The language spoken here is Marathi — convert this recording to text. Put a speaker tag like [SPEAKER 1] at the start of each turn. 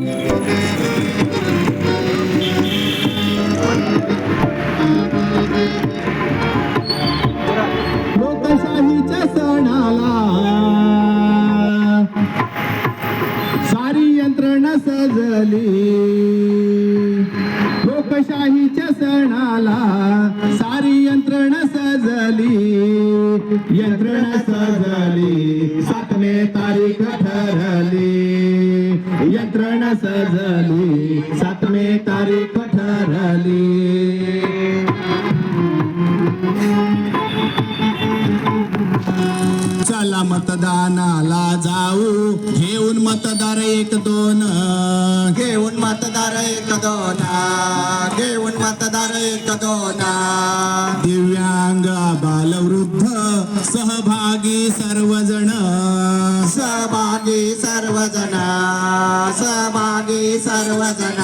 [SPEAKER 1] लोकशाहीच्या सणाला. सारी यंत्रणा सजली. लोकशाहीच्या सणाला सारी यंत्रणा सजली. यंत्रणा सजली. सातमे तारीख ठरली. यंत्रणा सजली. सातमे तारीख ठरली. चला मतदानाला जाऊ. घेऊन मतदार एक दोन.
[SPEAKER 2] घेऊन मतदार एक दोन. घेऊन मतदार एक दोन.
[SPEAKER 1] सहभागी सर्वजण.
[SPEAKER 2] सहभागी सर्वजण सहभागी सर्वजण.